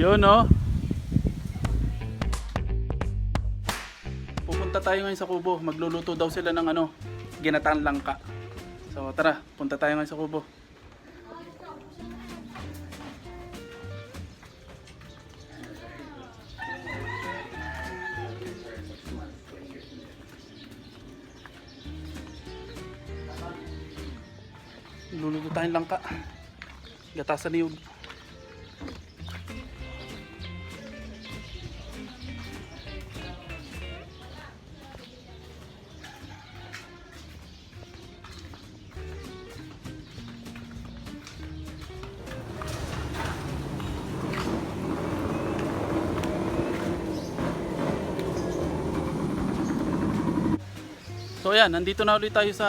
Yun no. Pupunta tayo ngayon sa Kubo. Magluluto daw sila ng ano, ginataan langka. So tara, punta tayo ngayon sa Kubo. Luluto tayong langka. Gatasan niyog. So ayan, nandito na ulit tayo sa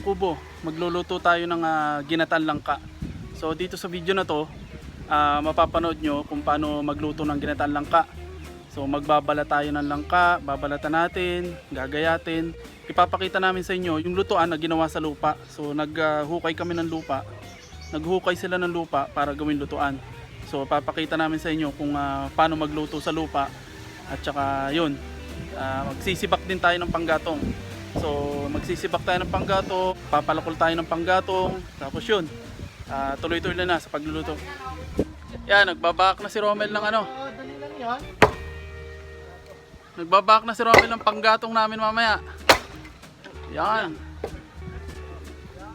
kubo. Magluluto tayo ng ah, ginataan langka. So dito sa video na to, ah, mapapanood nyo kung paano magluto ng ginataan langka. So magbabala tayo ng langka, babalatan natin, gagayatin. Ipapakita namin sa inyo yung lutuan na ginawa sa lupa. So naghukay kami ng lupa. Naghukay sila ng lupa para gawin lutuan. So papakita namin sa inyo kung ah, paano magluto sa lupa. At saka yun, ah, magsisibak din tayo ng panggatong. So magsisibak tayo ng panggatong, papalakol tayo ng panggatong, tapos yun, ah, tuloy-tuloy na, na sa pagluluto. Yan, nagbabak na si Romel ng ano. yan. Nagbabak na si Romel ng panggatong namin mamaya. Yan.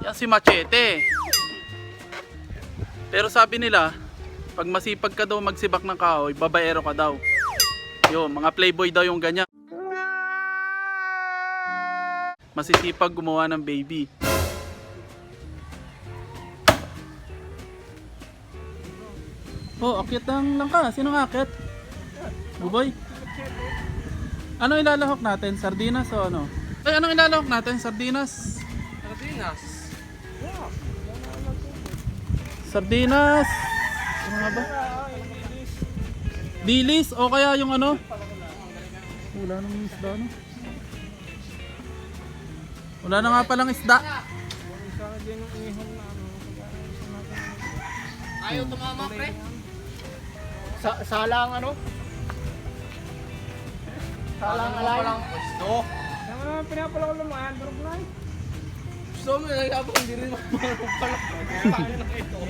Yan si Machete. Pero sabi nila, pag masipag ka daw magsibak ng kahoy, babaero ka daw. Yo, mga playboy daw yung ganyan. Masisipag gumawa ng baby. Oh, akyat lang lang ka. Sino akyat? Buboy? Ano ilalahok natin? Sardinas o ano? Ay, anong ilalahok natin? Sardinas? Sardinas. Sardinas! Ano nga ba? Dilis o kaya yung ano? Wala nang isda no? Wala na nga palang isda. Ayaw tumama, pre. Sa salang ano? Salang alay. Palang gusto. Kaya mo naman pinapala ko lumayan, durog na eh. Gusto mo nagkabang hindi rin magmarong pala. Tayo na ito.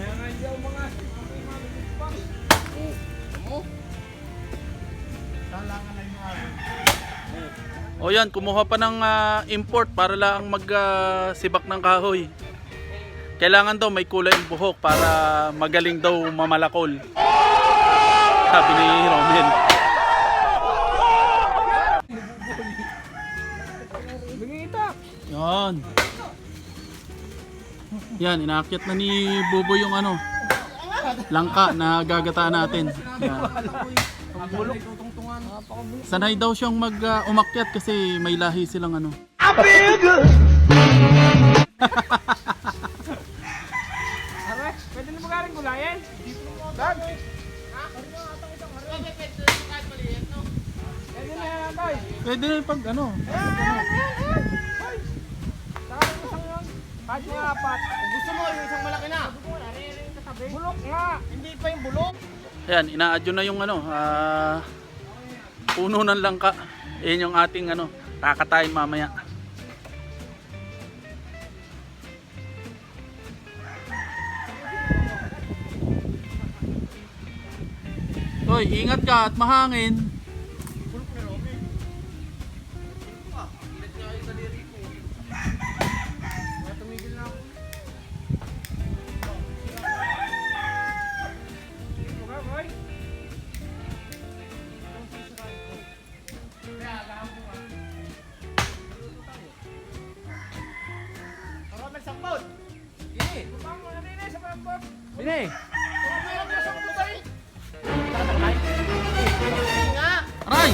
O yan, kumuha pa ng ah, import para lang magsibak ng kahoy. Kailangan daw may kulay ang buhok para magaling daw mamalakol. Sabi ni Romel. Yan. Yan, inaakyat na ni Bubo yung ano, langka na gagataan natin. Yan. Tutungtungan. Sanay daw siyang mag ah, umakyat kasi may lahi silang ano. Aray, pwede na magaling gulayan. Dag. Pwede na yan, tay. Pwede na yung pag ano. Saka yung isang yun. Kahit mga apat. Gusto mo yung isang malaki na? Bulok nga. Hindi pa yung bulok. Ayan, ina-adyo na yung ano, ah, puno ng langka. Yan yung ating ano, kakatayin mamaya. Hoy, ingat ka at mahangin. Nga. Aray!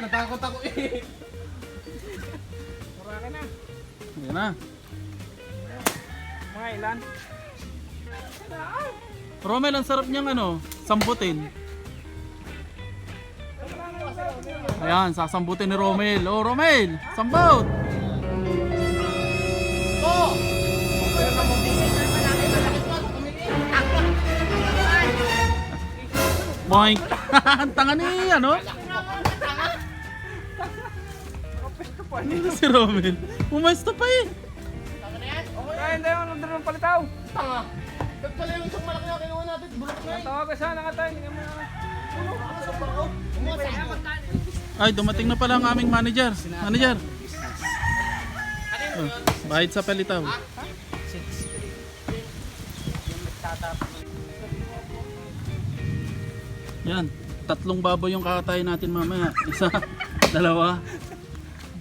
Natakot ako eh. Mura ka na. Ayan na. Mga ilan? Romel, ang sarap niyang ano, sambutin. Ayan, sasambutin ni Romel. Oh, Romel, sambut! Boink! Ang tanga ni ano? si Romel. Pumesto pa eh. Kaya hindi ako nandun ng palitaw. Tanga. Nagpala yung isang malaki na kinuha natin. Bulok na eh. Tawag ka sana ka tayo. Hindi mo na. Ay, dumating na pala ang aming manager. Manager. Oh, bahid sa palitaw. Yan, tatlong baboy yung kakatayin natin mamaya. Isa, dalawa.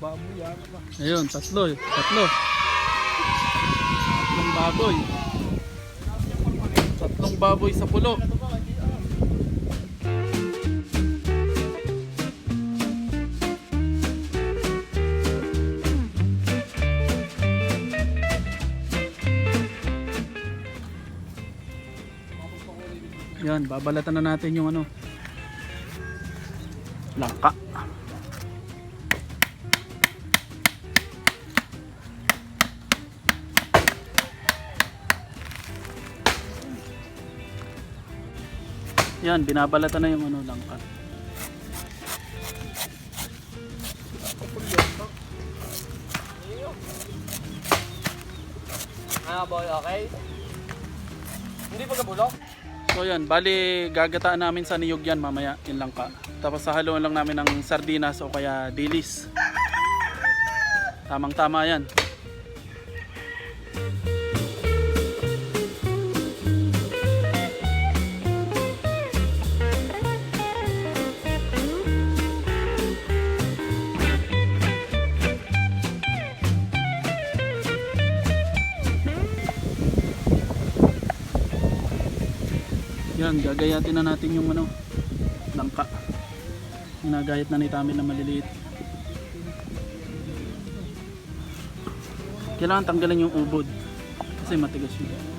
Baboy yan. Ayun, tatlo. eh. Tatlo. Tatlong baboy. Tatlong baboy sa pulo. Yan, babalatan na natin yung ano. Langka. Yan, binabalatan na yung ano langka. Ah, boy, okay? Hindi pa kabulok? So yan, bali gagataan namin sa niyog yan mamaya, yung langka. Tapos sahaluan lang namin ng sardinas o kaya dilis. Tamang tama yan. Yan, gagayatin na natin yung ano, langka. Ginagayat na ni Tami na maliliit. Kailangan tanggalin yung ubod. Kasi matigas yun.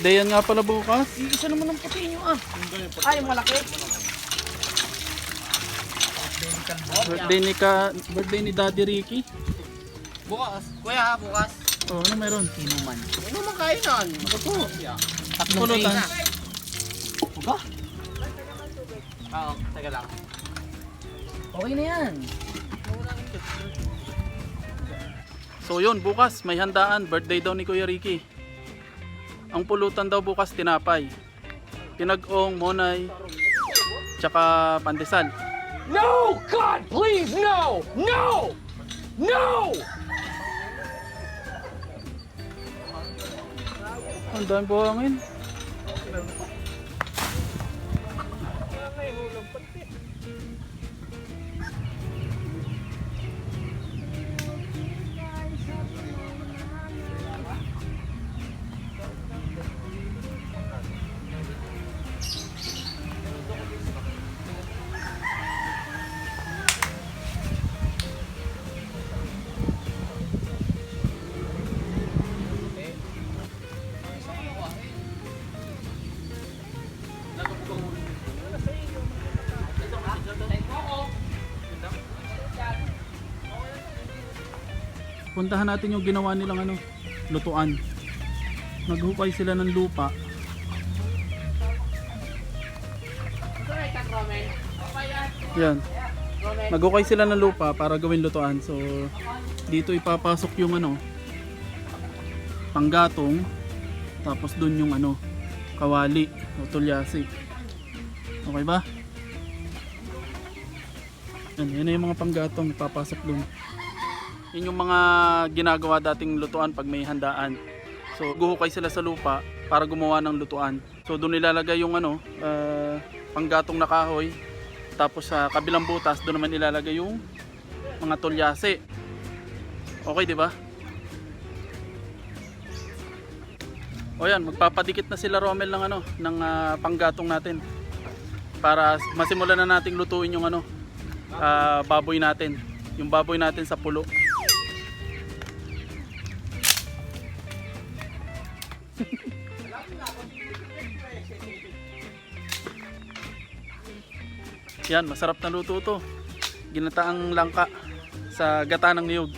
Birthday yan nga pala bukas. Isa naman ang puti nyo ah. Ay, yung malaki. Birthday ni ka, birthday ni Daddy Ricky. Bukas. Kuya, bukas. Oh, ano meron? Inuman. Inuman kainan. Ako to. Pulutan. Ba? Oo, teka lang. Okay na yan. So yun, bukas may handaan, birthday daw ni Kuya Ricky. Ang pulutan daw bukas tinapay. Pinag-ong, monay, tsaka pandesal. No! God, please, no! No! No! Ang dami po Puntahan natin yung ginawa nilang ano, lutuan. Naghukay sila ng lupa. Yan. Naghukay sila ng lupa para gawin lutuan. So, dito ipapasok yung ano, panggatong. Tapos dun yung ano, kawali o tulyasi. Okay ba? Yan, yan yung mga panggatong ipapasok dun. Yun yung mga ginagawa dating lutuan pag may handaan. So, guhukay sila sa lupa para gumawa ng lutuan. So, doon ilalagay yung ano, ah, panggatong na kahoy. Tapos sa kabilang butas, doon naman ilalagay yung mga tulyase. Okay, di ba? O yan, magpapadikit na sila Romel ng ano, ng ah, panggatong natin. Para masimulan na nating lutuin yung ano, ah, baboy natin. Yung baboy natin sa pulo. Yan, masarap na luto to. Ginataang langka sa gata ng niyog.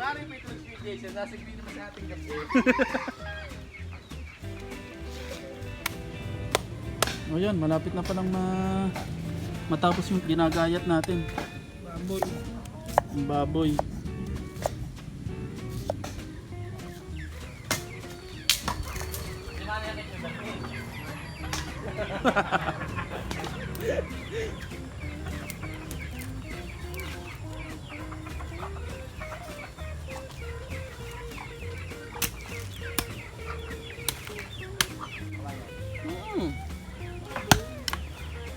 Yari may transportation, nasa hindi naman sa ating gabi. O yan, malapit na palang ma matapos yung ginagayat natin. Baboy. Baboy.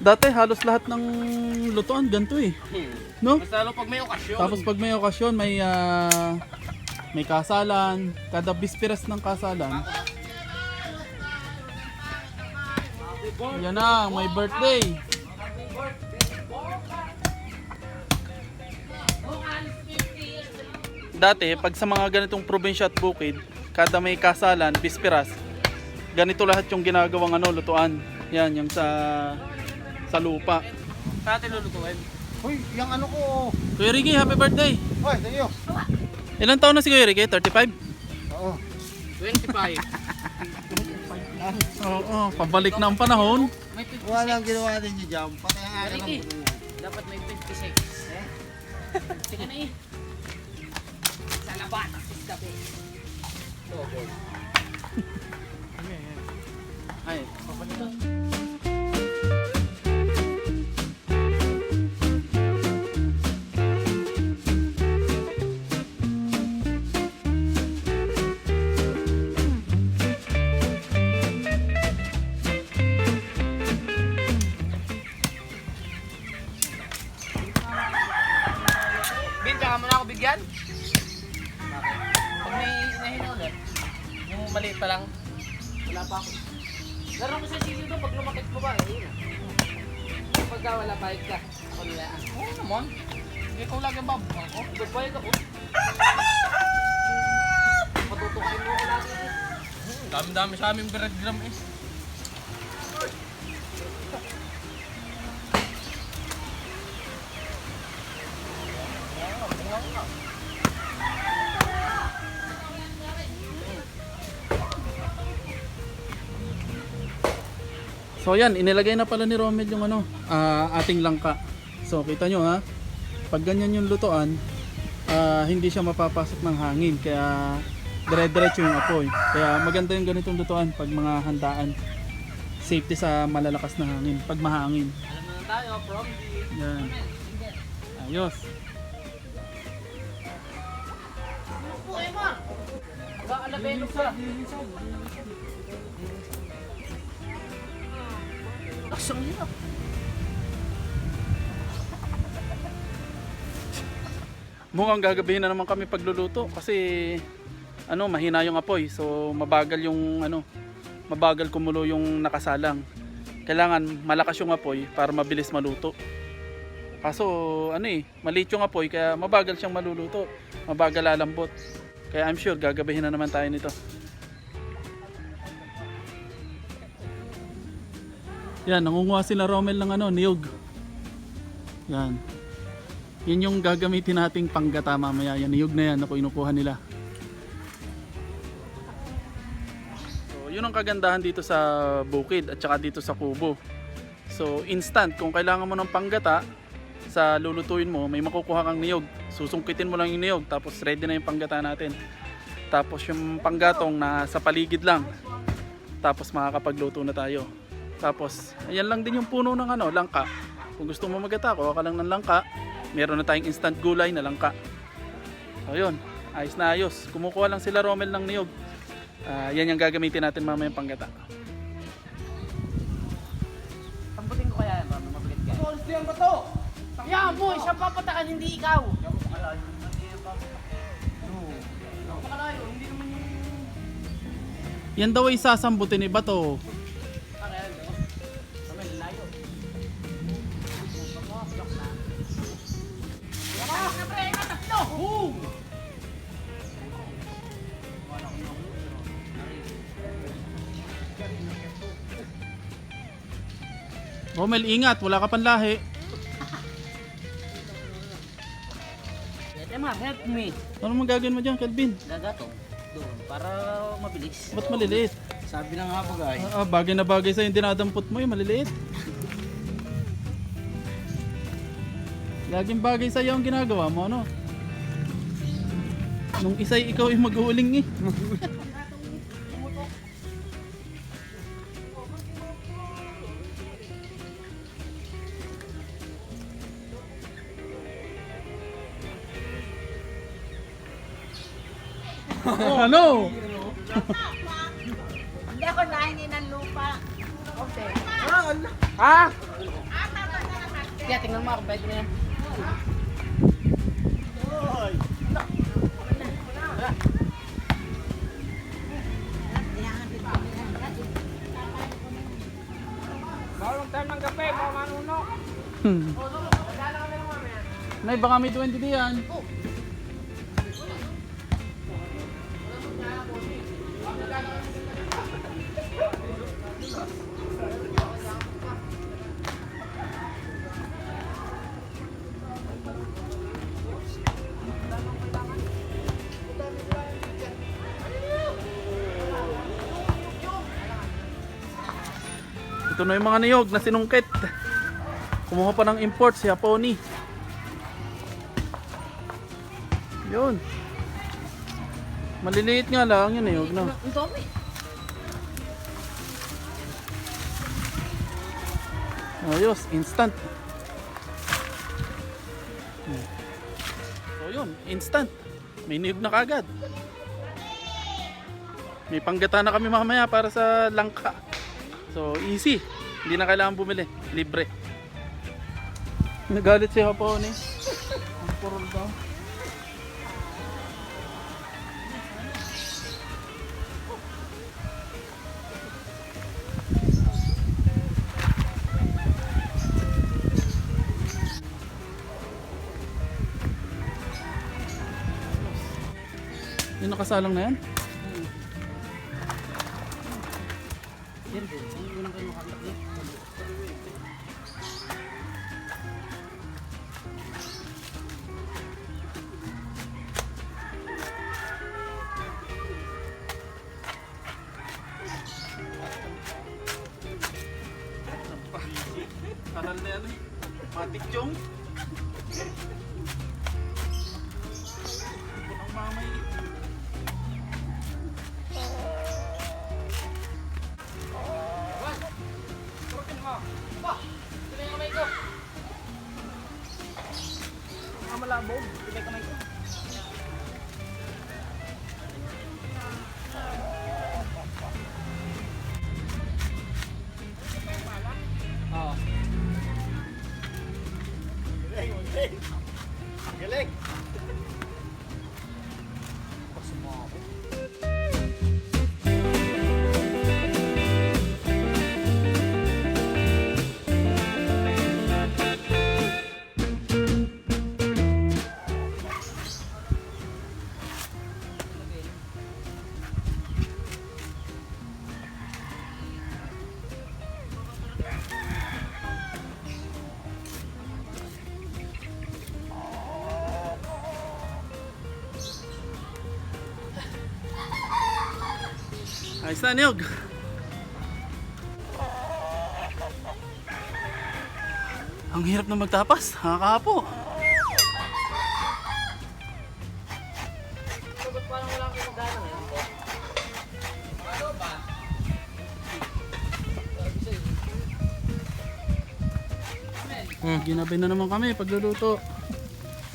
Dati halos lahat ng lutuan ganito eh. No? Mas lalo pag may okasyon. Tapos pag may okasyon, may ah, may kasalan, kada bisperas ng kasalan. Yan na, may birthday. Dati, pag sa mga ganitong probinsya at bukid, kada may kasalan, bisperas, ganito lahat yung ginagawang ano, lutuan. Yan, yung sa sa lupa. Pati lulutuin. Uy, yung ano ko. Kuya Ricky, happy birthday! Uy, thank you. Ilan taon na si Kuya Ricky? 35? Oo. 25. Oo, pabalik na ang panahon. May 56. Walang ginawa din niyo dyan. Pati ang akin Ricky. Dapat may 56. Eh? Sige na eh. Sa labat. Gabi. Oh, boy. Ay, Bin, Aming breadgram eh. So yan, inilagay na pala ni Romel yung ano, ah, ating langka. So kita nyo ha, pag ganyan yung lutuan, ah, hindi siya mapapasok ng hangin. Kaya dire-diretso yung apoy. Kaya maganda yung ganitong lutuan pag mga handaan. Safety sa malalakas na hangin, pag mahangin. Alam na tayo, from the... Yan. Ayos. Ano po, Emma? Kaalabelo ka. Aksang hirap. Mukhang gagabihin na naman kami pagluluto kasi ano, mahina yung apoy. So mabagal yung ano, mabagal kumulo yung nakasalang. Kailangan malakas yung apoy para mabilis maluto. Kaso ano eh, maliit yung apoy kaya mabagal siyang maluluto. Mabagal lalambot. Kaya I'm sure gagabihin na naman tayo nito. Yan, nangunguha sila Romel ng ano, niyog. Yan. Yan yung gagamitin nating panggata mamaya. Yan, niyog na yan na kinukuha nila. Yun ang kagandahan dito sa bukid at saka dito sa kubo. So, instant. Kung kailangan mo ng panggata, sa lulutuin mo, may makukuha kang niyog. Susungkitin mo lang yung niyog, tapos ready na yung panggata natin. Tapos yung panggatong na sa paligid lang. Tapos makakapagluto na tayo. Tapos, ayan lang din yung puno ng ano, langka. Kung gusto mo magata, kuha ka lang ng langka. Meron na tayong instant gulay na langka. So yun, ayos na ayos. Kumukuha lang sila Romel ng niyog. Ah, yan yung gagamitin natin mamaya panggata. Tambutin ko kaya yan, mami. Mabilit ka. False yan ba to? Yeah, boy. Siya papatakan, hindi ikaw. Napakalayo, hindi naman yung... Yan daw ay sasambutin ni Bato. Romel, ingat. Wala ka pang lahi. Ete ma, help me. Ano mong gagawin mo dyan, Kelvin? Gagatong. Doon, para mabilis. Ba't maliliit? Sabi ng hapag ay. Ah, ah, bagay na bagay sa'yo dinadampot mo, yung maliliit. Laging bagay sa'yo ang ginagawa mo, ano? Nung isa'y ikaw yung mag-uuling eh. ano? Hindi ako nahingi ng lupa. Okay. Ha? Kaya tingnan mo ako, bed na yan. Tayo ng kape, baka manuno. Hmm. Nay, baka may duwende diyan. Ito na yung mga niyog na sinungkit. Kumuha pa ng import si Haponi. Yun. Maliliit nga lang yun huwag na. Ang dami. Ayos, instant. Instant. May niyog na kagad. May panggata na kami mamaya para sa langka. So easy. Hindi na kailangan bumili. Libre. Nagalit si Hapon. Ang purol daw. Nakasalang na yan? Niyog. Ang hirap na magtapas. Nakakapo. Sa'yo. Ginabay na naman kami pagluluto.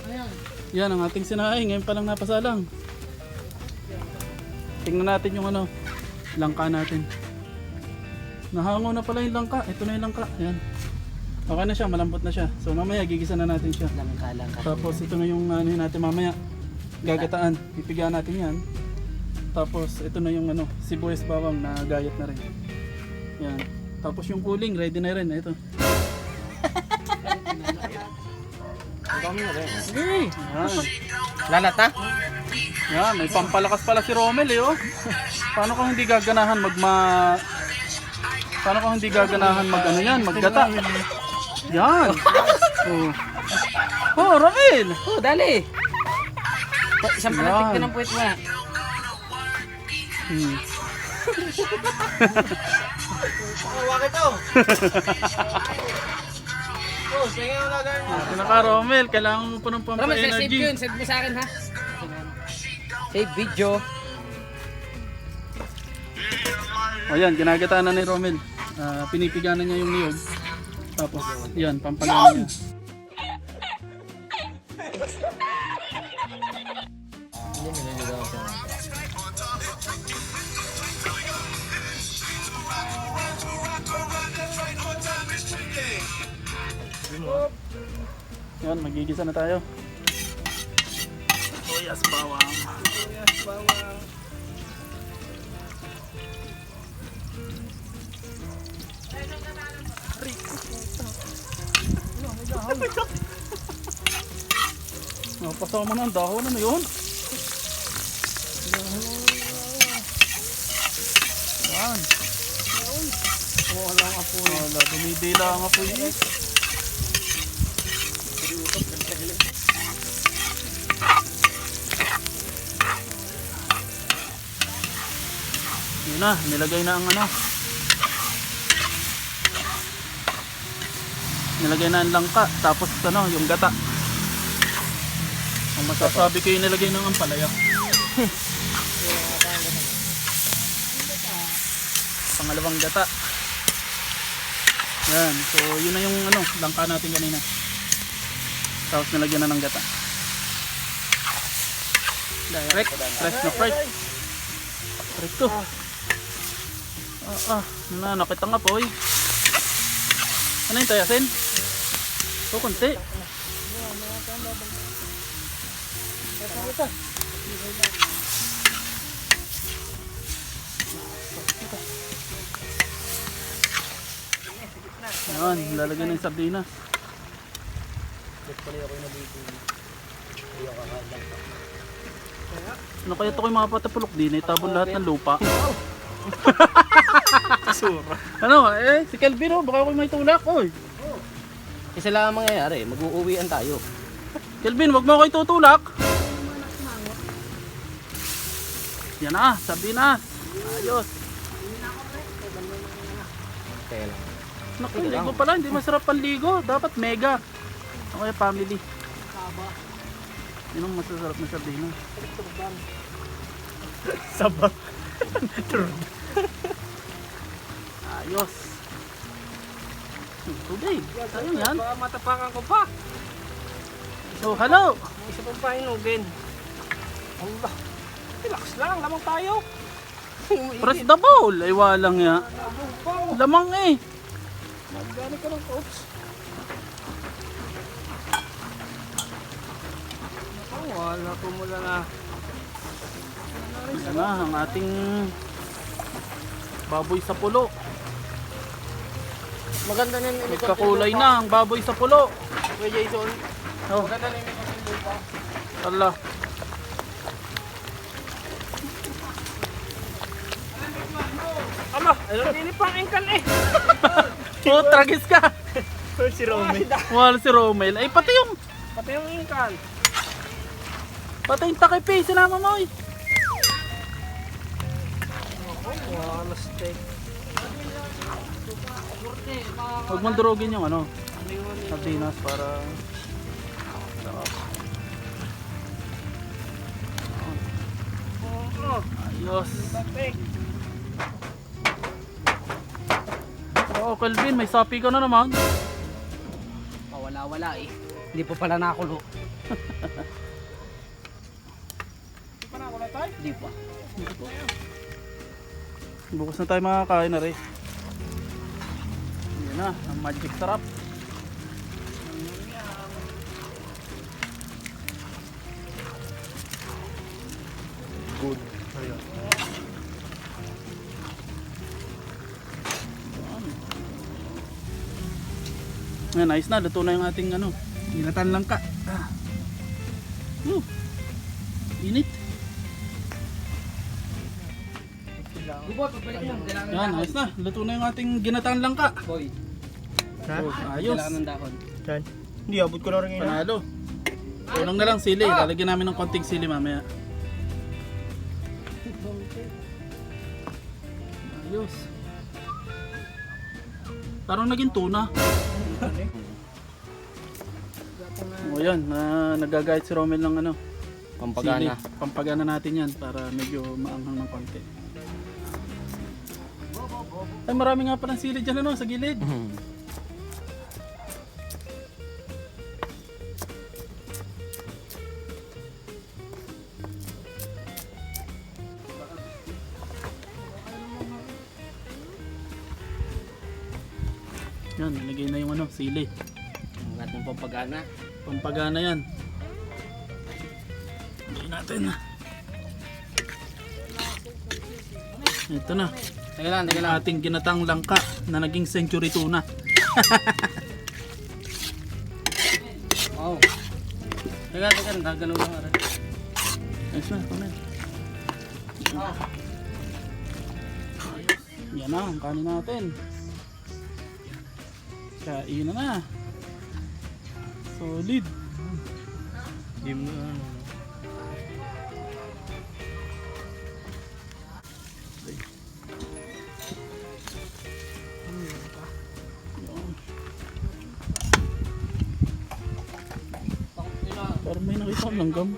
Ano yan? Ang ating sinaing. Ngayon pa lang napasalang. Tingnan natin yung ano, langka natin. Nahango na pala yung langka. Ito na yung langka. Yan. Okay na siya, malambot na siya. So mamaya gigisa na natin siya. Langka lang ka. Tapos ito na yung ano yun natin mamaya. Gagataan. Pipigaan natin yan. Tapos ito na yung ano, sibuyas bawang na gayat na rin. Yan. Tapos yung cooling, ready na rin. Ito. Okay. Yan. Lalata? Yan, may pampalakas pala si Romel eh oh. Paano kung hindi gaganahan magma Paano kung hindi gaganahan mag ano yan, maggata? Yan. Oh. Oh, Ramil. Oh, dali. Pa- Isang Yan. palatik ka ng puwet mo na. Hmm. Oh, bakit to? Oh, sige mo na ganyan. Pinaka Romel, kailangan mo pa ng mas save pampa-energy. yun. Send mo sa akin, ha? Save video. O yan, ginagataan na ni Romel. Ah, pinipiganan niya yung niyog. Tapos, yan, pampalala niya. Yan, magigisa na tayo. Tuyas bawang. Napasama mo na ang dahon. Ano yun? Yan. Wala ang apoy. Wala, dumidila ang apoy eh. Yun na, nilagay na ang ano. Nilagay na ang langka, tapos ano, yung gata. Ang masasabi ko yung nilagay ng ampalaya. Pangalawang gata. Yan, so yun na yung ano, langka natin kanina. Tapos nilagyan na ng gata. Direct, fresh na fresh. Fresh to. Ah, ah, na, nakita nga po eh. Ano yung tayasin? O, konti. Yan, lalagyan ng sardinas. Ano kaya ito kayo mga patapulok din? Itabon lahat ng lupa. ano, eh, si Kelvin oh, baka ako may tulak, oy. Isa lang ang mangyayari. Mag-uuwian tayo. Kelvin, wag mo ako itutulak. Yan na, sardinas. Ayos. Kaya lang. Naku, ligo pala, hindi masarap panligo. Dapat mega. Okay, family. Yun ang masasarap na sardinas. Sabak. Ayos. Tubig. Ayun yan. Baka matapakan ko pa. So, hello. May Isa pang pahinugin. Allah. Relax lang, lamang tayo. Press the bowl. Ay, walang ya. Lamang eh. Magani ka ng coach. Wala ko mula na. Isa na ang ating baboy sa pulo. Maganda na yung Nagkakulay na ang baboy sa pulo. Kuya Jason, Oh, maganda na yung lupa. ala. Ama, alam din pang engkal eh. Oh, tragis ka. si Romy. Wala si Romel. Ay, pati yung, Pati yung engkal. pati yung takip eh. Sinama mo eh. Wala steak. Huwag mong durugin yung ano, sardinas para... Sarap. Ayos. Oo, Kelvin, may sapi ka na naman. Wala-wala eh. Hindi pa pala nakulo. Di pa na ako na tayo. Hindi pa. Bukas na tayo makakain na rin. Na, ang magic sarap. Good. Yan, ayos na. Luto na yung ating ano, ginatan lang ka. Ah. Uh, init. Yan, ayos na. Luto na yung ating ginataan langka. Boy, Ha? Ayos. kailangan ng dahon. Saan? Hindi, abot ko na rin ngayon. Panalo. Kulang na lang sili. Lalagyan namin ng konting sili mamaya. Ayos. Parang naging tuna. o yan, na nagagayat si Romel ng ano. Pampagana. Sili. Pampagana natin yan para medyo maanghang ng konti. Ay marami nga palang sili dyan ano, sa gilid. sili. Ang ating pampagana. Pampagana yan. Lagyan natin. Ito na. Teka lang, teka Ang lang. ating ginatang langka na naging century tuna. Oh. Teka, teka, gagalaw lang aray. Ayos na. Oh. Yan na, ang kanin natin. Kain na. Solid. Hindi mo ano. Parang may nakita akong langgam.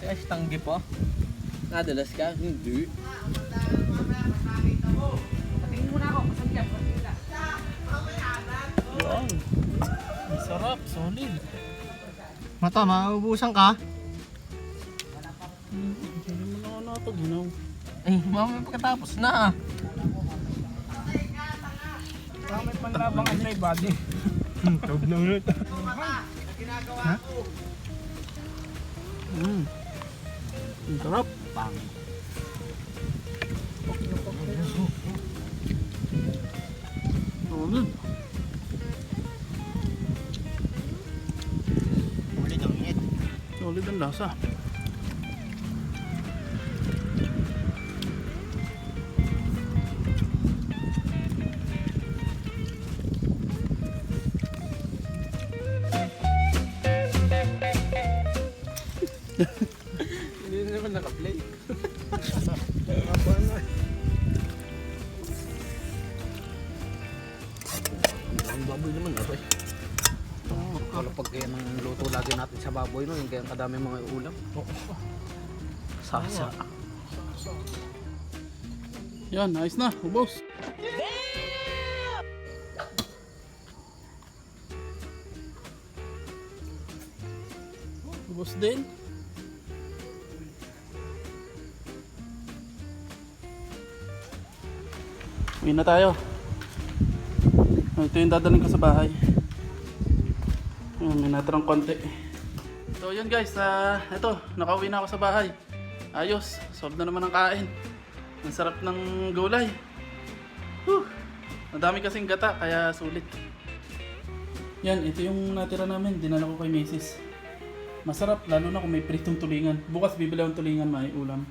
Putang ina si Ash, tanggi pa. Nadalas ka? Hindi. Patingin muna ako. Na. Yan. Ang sarap, solid. Mata, maubusan ka? Hindi mo na ako nakapag-inaw. Ay, mamaya pagkatapos na. May panlabang antibody. Hmm, tawag na ulit. Mm. Ang sarap. Pang. Solid. Ulit ang init. Solid ang lasa. Baboy naman, aray. Wala pag kaya ng luto lagi natin sa baboy no, yung kaya kadami mga ulam. Sasa. Yan, ayos na. Ubos. Ubos din. Uwi na tayo. Ito yung dadalhin ko sa bahay. Ayun, may natirang konti. So yun guys, ah ito, nakauwi na ako sa bahay. Ayos, solve na naman ang kain. Ang sarap ng gulay. Whew. Madami kasing gata, kaya sulit. Yan, ito yung natira namin, dinala ko kay Macy's. Masarap, lalo na kung may pritong tulingan. Bukas bibili akong tulingan, may ulam.